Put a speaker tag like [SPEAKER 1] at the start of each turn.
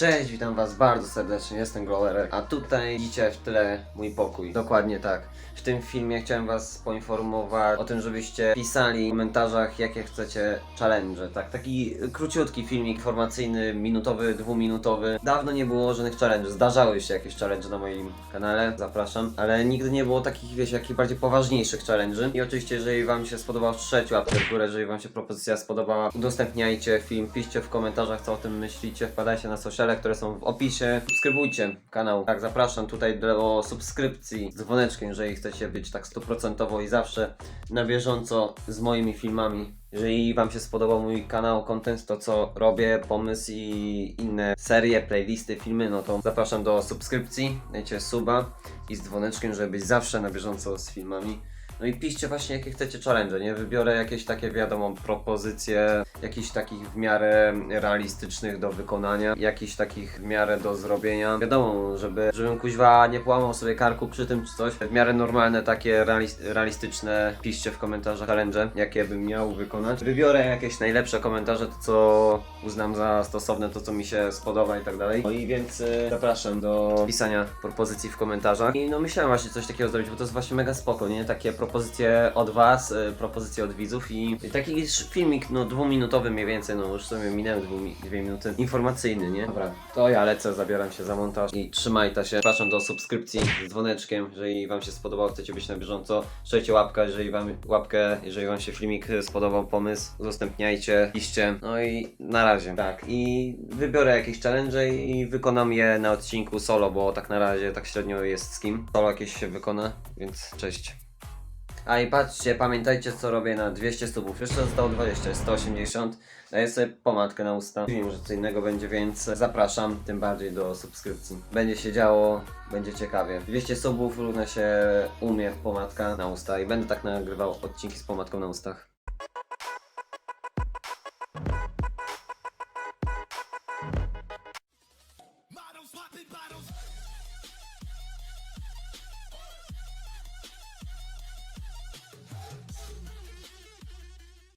[SPEAKER 1] Cześć, witam was bardzo serdecznie, jestem Glowerek, a tutaj widzicie w tle mój pokój. Dokładnie tak. W tym filmie chciałem was poinformować o tym, żebyście pisali w komentarzach, jakie chcecie challenge. Tak, taki króciutki filmik informacyjny, minutowy, dwuminutowy. Dawno nie było żadnych challenge. Zdarzały się jakieś challenge na moim kanale, zapraszam, ale nigdy nie było takich, wiecie, jakich bardziej poważniejszych challenge. I oczywiście, jeżeli wam się spodobał trzeci łapkę w górę, jeżeli wam się propozycja spodobała, udostępniajcie film, piszcie w komentarzach, co o tym myślicie, wpadajcie na które są w opisie, subskrybujcie kanał. Tak, zapraszam tutaj do subskrypcji z dzwoneczkiem, jeżeli chcecie być tak stuprocentowo i zawsze na bieżąco z moimi filmami. Jeżeli Wam się spodobał mój kanał, content, to co robię, pomysł i inne serie, playlisty, filmy, no to zapraszam do subskrypcji, dajcie suba i z dzwoneczkiem, żeby być zawsze na bieżąco z filmami. No i piszcie właśnie jakie chcecie challenge, nie? Wybiorę jakieś takie wiadomo propozycje, jakichś takich w miarę realistycznych do wykonania, jakichś takich w miarę do zrobienia. Wiadomo, żeby, żebym kuźwa nie połamał sobie karku przy tym czy coś. W miarę normalne takie realis- realistyczne piszcie w komentarzach challenge, jakie bym miał wykonać. Wybiorę jakieś najlepsze komentarze, to co uznam za stosowne, to co mi się spodoba i tak dalej. No i więc y, zapraszam do pisania propozycji w komentarzach. I no myślałem właśnie coś takiego zrobić, bo to jest właśnie mega spoko, nie? Takie propozycje od was, y, propozycje od widzów i, taki filmik, no dwuminutowy mniej więcej, no już sobie minęły dwie minuty, informacyjny, nie? Dobra, to ja lecę, zabieram się za montaż i trzymajcie się. Zapraszam do subskrypcji z dzwoneczkiem, jeżeli wam się spodobał, chcecie być na bieżąco, trzecie łapkę, jeżeli wam łapkę, jeżeli wam się filmik y, spodobał, pomysł, udostępniajcie, piszcie, no i na razie. Tak, i wybiorę jakieś challenge i wykonam je na odcinku solo, bo tak na razie tak średnio jest z kim. Solo jakieś się wykona, więc cześć. A i patrzcie, pamiętajcie co robię na 200 subów. Jeszcze zostało 20, jest 180. Daję sobie pomadkę na usta. Wiem, że co innego będzie, więc zapraszam tym bardziej do subskrypcji. Będzie się działo, będzie ciekawie. 200 subów równa się umie pomadka na usta i będę tak nagrywał odcinki z pomadką na ustach.